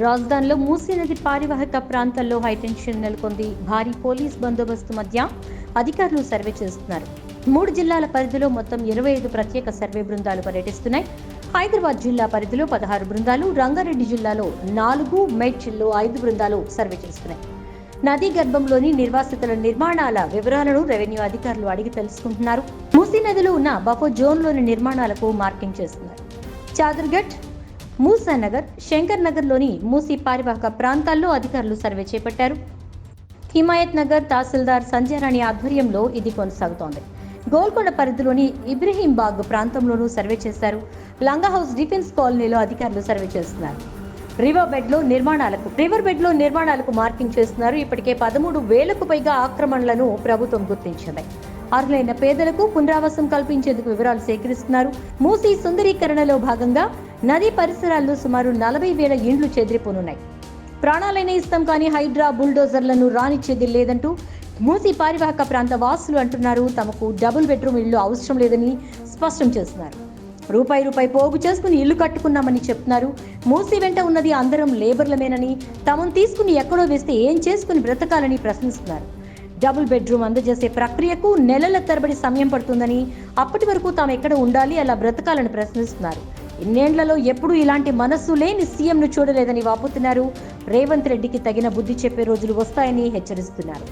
రాజధానిలో మూసీ నది పారివాహక ప్రాంతాల్లో హైటెన్షన్ నెలకొంది. భారీ పోలీస్ బందోబస్తు మధ్య అధికారులు సర్వే చేస్తున్నారు. మూడు జిల్లాల పరిధిలో మొత్తం ఇరవై ఐదు ప్రత్యేక సర్వే బృందాలు పర్యటిస్తున్నాయి. హైదరాబాద్ జిల్లా పరిధిలో పదహారు బృందాలు రంగారెడ్డి జిల్లాలో నాలుగు మేడ్చిల్లో ఐదు బృందాలు సర్వే చేస్తున్నాయి. నదీ గర్భంలోని నిర్వాసితుల నిర్మాణాల వివరాలను రెవెన్యూ అధికారులు అడిగి తెలుసుకుంటున్నారు. మూసీ నదిలో ఉన్న బఫో జోన్లోని నిర్మాణాలకు మార్కింగ్ చేస్తున్నారు. చాదర్ఘట్ మూసానగర్ శంకర్ నగర్లోని మూసీ పారివాహక ప్రాంతాల్లో అధికారులు సర్వే చేపట్టారు. హిమాయత్ నగర్ తహసీల్దార్ సంజయరాణి ఆధ్వర్యంలో ఇది కొనసాగుతోంది. గోల్కొండ పరిధిలోని ఇబ్రహీంబాగ్ ప్రాంతంలోనూ సర్వే చేశారు. లంగా హౌస్ డిఫెన్స్ కాలనీలో అధికారులు సర్వే చేస్తున్నారు. రివర్ బెడ్లో నిర్మాణాలకు రివర్ బెడ్లో నిర్మాణాలకు మార్కింగ్ చేస్తున్నారు. ఇప్పటికే పదమూడు వేలకు పైగా ఆక్రమణలను ప్రభుత్వం గుర్తించింది. అర్హులైన పేదలకు పునరావాసం కల్పించేందుకు వివరాలు సేకరిస్తున్నారు. మూసీ సుందరీకరణలో భాగంగా నదీ పరిసరాల్లో సుమారు నలభై వేల ఇండ్లు చెదిరిపోనున్నాయి. ప్రాణాలైన ఇస్తాం కానీ హైడ్రా బుల్డోజర్లను రానిచ్చేది లేదంటూ మూసి పారివాహక ప్రాంత వాసులు అంటున్నారు. తమకు డబుల్ బెడ్రూమ్ ఇల్లు అవసరం లేదని స్పష్టం చేస్తున్నారు. రూపాయి రూపాయి పోగు చేసుకుని ఇల్లు కట్టుకున్నామని చెప్తున్నారు. మూసి వెంట ఉన్నది అందరం లేబర్లమేనని తమను తీసుకుని ఎక్కడో వేస్తే ఏం చేసుకుని బ్రతకాలని ప్రశ్నిస్తున్నారు. డబుల్ బెడ్రూమ్ అందజేసే ప్రక్రియకు నెలల తరబడి సమయం పడుతుందని అప్పటి వరకు తాము ఎక్కడ ఉండాలి అలా బ్రతకాలని ప్రశ్నిస్తున్నారు. ఇన్నేళ్ళలో ఎప్పుడూ ఇలాంటి మనస్సు లేని సీఎంను చూడలేదని వాపోతున్నారు. రేవంత్ రెడ్డికి తగిన బుద్ధి చెప్పే రోజులు వస్తాయని హెచ్చరిస్తున్నారు.